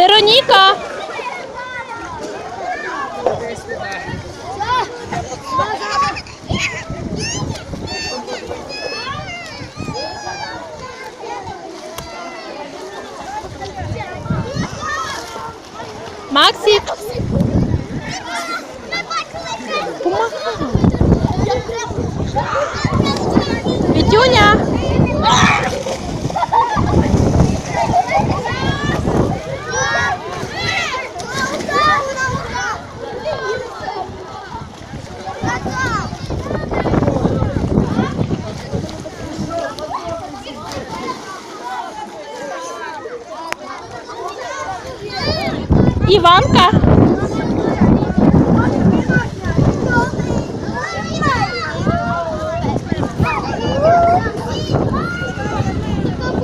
Вероніка. Максик. Помахай. Іванка.